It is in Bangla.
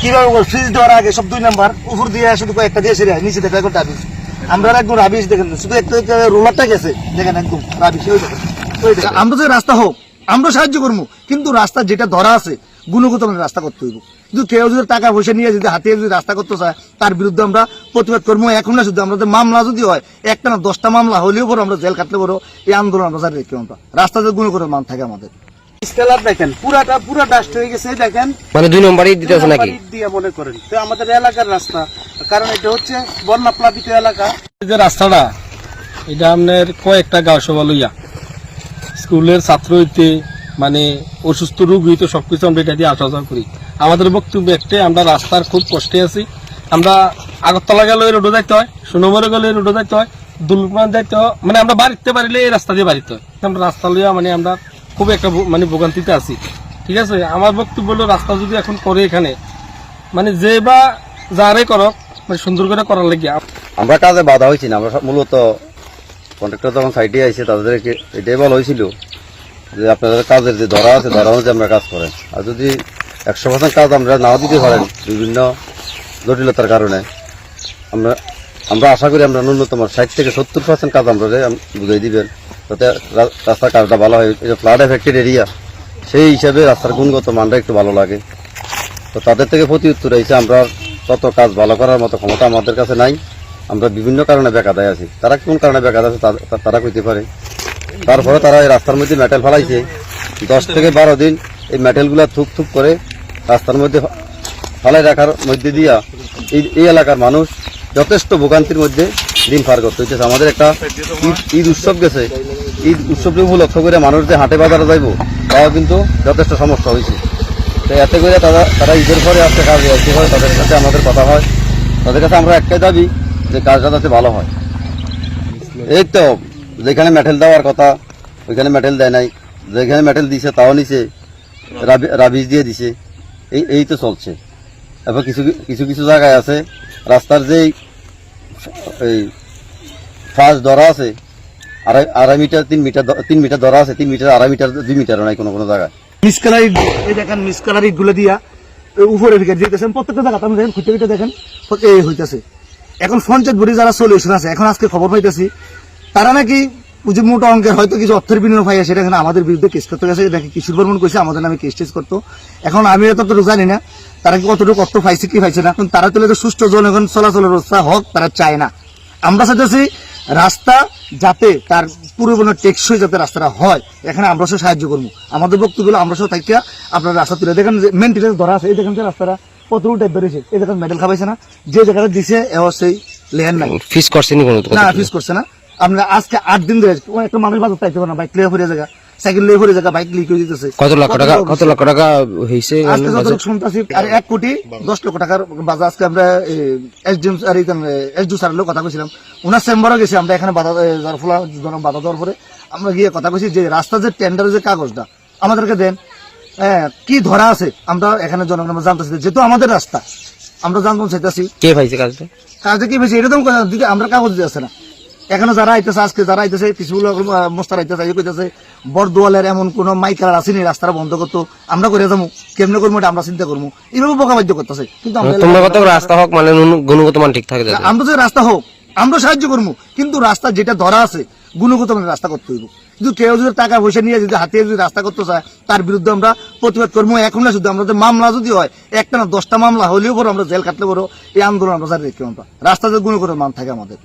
কীভাবে ফ্রিজ দেওয়ার আগে সব দুই নাম্বার উপর দিয়ে শুধু কয়েকটা দিয়ে সেরে নিচে একবার রাবিশ আমরা একদম দেখেন শুধু একটা একটা রোলারটা গেছে দেখেন একদম ওই দেখেন ওই দেখেন আমরা যে রাস্তা হোক, আমরা সাহায্য করব। কিন্তু রাস্তা যেটা ধরা আছে, গুণগত মানের রাস্তা করতে হইব। কিন্তু কেউ যদি টাকা পয়সা নিয়ে যদি হাতে যদি রাস্তা করতে চায়, তার বিরুদ্ধে আমরা প্রতিবাদ করব। এখন না শুধু আমাদের মামলা যদি হয়, একটা না দশটা মামলা হলেও পরে আমরা জেল কাটলে বড় এই আন্দোলন আমরা জারি রেখে আমরা। মান থাকে আমাদের। স্কেলার দেখেন পুরাটা পুরা ডাস্ট হয়ে গেছে দেখেন। মানে দুই নম্বরই দিতেছে নাকি? দিয়া মনে করেন। তো আমাদের এলাকার রাস্তা কারণ এটা হচ্ছে বন্যা প্লাবিত এলাকা যে রাস্তাটা এটা আপনার কয়েকটা গাঁও সভা লইয়া। স্কুলের ছাত্র হইতে মানে অসুস্থ রোগ হইতে সবকিছু আমরা এটা দিয়ে আসা যাওয়া করি। আমাদের বক্তব্য একটাই আমরা রাস্তার খুব কষ্টে আছি। আমরা আগরতলা গেলে রোডে যাইতে হয় সোনমরে গেলে রোডে যাইতে হয় দুলমান যাইতে হয় মানে আমরা বাড়িতে পারিলে এই রাস্তা দিয়ে বাড়িতে হয়। আমরা রাস্তা লইয়া মানে আমরা খুব একটা মানে ভোগান্তিতে আছি। ঠিক আছে? আমার বক্তব্য হলো, রাস্তা যদি এখন করে এখানে মানে যে বা যারে করক মানে সুন্দর করে করার লাগে। আমরা কাজে বাধা হয়েছি না, আমরা মূলত কন্ট্রাক্টর যখন সাইডে আইছে, তাদেরকে এটাই বলা হয়েছিল যে আপনাদের কাজের যে ধরা আছে, ধরা অনুযায়ী আমরা কাজ করেন। আর যদি একশো পার্সেন্ট কাজ আমরা নাও দিতে পারেন বিভিন্ন জটিলতার কারণে, আমরা আমরা আশা করি আমরা ন্যূনতম ষাট থেকে সত্তর পার্সেন্ট কাজ আমরা বুঝাই দিবেন। যাতে রাস্তার কাজটা ভালো হয়। যে ফ্লাড এফেক্টেড এরিয়া সেই হিসাবে রাস্তার গুণগত মানটা একটু ভালো লাগে। তো তাদের থেকে প্রতি উত্তর হয়েছে আমরা তত কাজ ভালো করার মতো ক্ষমতা আমাদের কাছে নাই, আমরা বিভিন্ন কারণে বেকাদায় আছি। তারা কোন কারণে বেকার আছে তারা কইতে পারে। তারপরে তারা এই রাস্তার মধ্যে মেটেল ফেলাইছে। দশ থেকে বারো দিন এই মেটেলগুলা থুক থুক করে রাস্তার মধ্যে ফেলাই রাখার মধ্যে দিয়া এই এলাকার মানুষ যথেষ্ট ভোগান্তির মধ্যে দিন পার করতে হইতেছে। আমাদের একটা ঈদ উৎসব গেছে। ঈদ উৎসবকে উপলক্ষ করে মানুষ যে হাটে বাজারে যাইব, তাও কিন্তু যথেষ্ট সমস্যা হয়েছে তো এতে করে তারা তারা ঈদের পরে আসতে কাজে আসতে হয়, তাদের সাথে আমাদের কথা হয়। তাদের কাছে আমরা একটাই দাবি যে কাজটা যাতে ভালো হয়। এই তো, যেখানে মেটেল দেওয়ার কথা, ওইখানে মেটেল দেয় নাই। যেখানে মেটেল দিছে তাও নিছে, রাবি- রাবিশ দিয়ে দিছে। এই এই তো চলছে। এবার কিছু কিছু কিছু জায়গায় আছে, রাস্তার যেই এই ফাঁস ধরা আছে। আড়াই আড়াই মিটার, তিন মিটার তিন মিটার ধরা আছে, তিন মিটার, আড়াই মিটার, দুই মিটারও নাই কোনো কোনো জায়গায়। মিসকালারি, এই দেখেন মিসকালারি গুলো দিয়া উপরে ফিকে দিতেছেন প্রত্যেকটা জায়গা আপনি দেখেন খুঁজে খুঁজে দেখেন, এই হইতেছে। এখন পঞ্চায়েত বুড়ি যারা সলিউশন আছে, এখন আজকে খবর পাইতেছি, তারা নাকি ওই যে মোটা অঙ্কের হয়তো কিছু অর্থের বিনিময় পাই সেটা এখানে আমাদের বিরুদ্ধে কেস করতে গেছে কিশোর বর্মন কইছে আমাদের নামে কেস টেস করতো। এখন আমি এতটুকু জানি না তারা কি কতটুকু অর্থ পাইছে কি পাইছে না। এখন তারা তুলে তো সুষ্ঠু জনগণ চলাচলের ব্যবস্থা হোক তারা চায় না। আমরা চাইতেছি রাস্তা যাতে তার পূর্ববর্ণ টেকসই যাতে রাস্তাটা হয় এখানে আমরা সব সাহায্য করব। আমাদের বক্তব্য আমরা সব থাকিয়া আপনার রাস্তা তুলে দেখেন যে মেনটেন্স ধরা আছে এই দেখেন যে রাস্তাটা কতটুকু টাইপ বেড়েছে এই দেখেন মেডেল খাবাইছে না যে জায়গাটা দিছে এও সেই লেয়ার নাই। ফিস করছেনি কোনো না ফিস করছে না। আমরা আজকে আট দিন ধরে একটা মানুষ বাজার চাইতে পারে না বাইক লিয়ে ফুরে জায়গা সাইকেল লিয়ে ফুরে জায়গা বাইক লিয়ে করে দিতেছে। কত লক্ষ টাকা কত লক্ষ টাকা হয়েছে আজকে যতটুকু শুনতেছি আর এক কোটি দশ লক্ষ টাকার বাজার আজকে আমরা এসডিএম আর এসডিও স্যারের লোক কথা কইছিলাম। ওনার চেম্বারও গেছি আমরা এখানে বাধা যার ফলে জন- বাধা দেওয়ার পরে আমরা গিয়ে কথা কইছি যে রাস্তা যে টেন্ডারের যে কাগজটা আমাদেরকে দেন। হ্যাঁ কি ধরা আছে? আমরা এখানে জনগণ আমরা জানতেছি যেহেতু আমাদের রাস্তা আমরা জানতাম চাইতেছি। কে পাইছে কাজটা? কাজে কি বেশি এরকম আমরা কাগজ দিয়ে আছে না। এখানে যারা আইতেছে আজকে যারা আইতেছে কিছু মোস্তার আইতেছে কইতেছে বরদোয়ালের এমন কোন মাইকার আসেনি রাস্তাটা বন্ধ করতো আমরা করে যাব কেমনে করব এটা আমরা চিন্তা করব এইভাবে বোকা বাধ্য করতেছে কিন্তু আমরা রাস্তা হোক মানে গুণগত মান ঠিক থাকে আমরা যে রাস্তা হোক আমরা সাহায্য করব কিন্তু রাস্তা যেটা ধরা আছে গুণগত মানের রাস্তা করতে হইব। কিন্তু কেউ যদি টাকা পয়সা নিয়ে যদি হাতে যদি রাস্তা করতে চায় তার বিরুদ্ধে আমরা প্রতিবাদ করব এখন না শুধু আমরা যে মামলা যদি হয় একটা না দশটা মামলা হলেও পরে আমরা জেল কাটলে বড় এই আন্দোলন আমরা জারি রেখে আমরা। রাস্তা যে গুণগত মান থাকে আমাদের।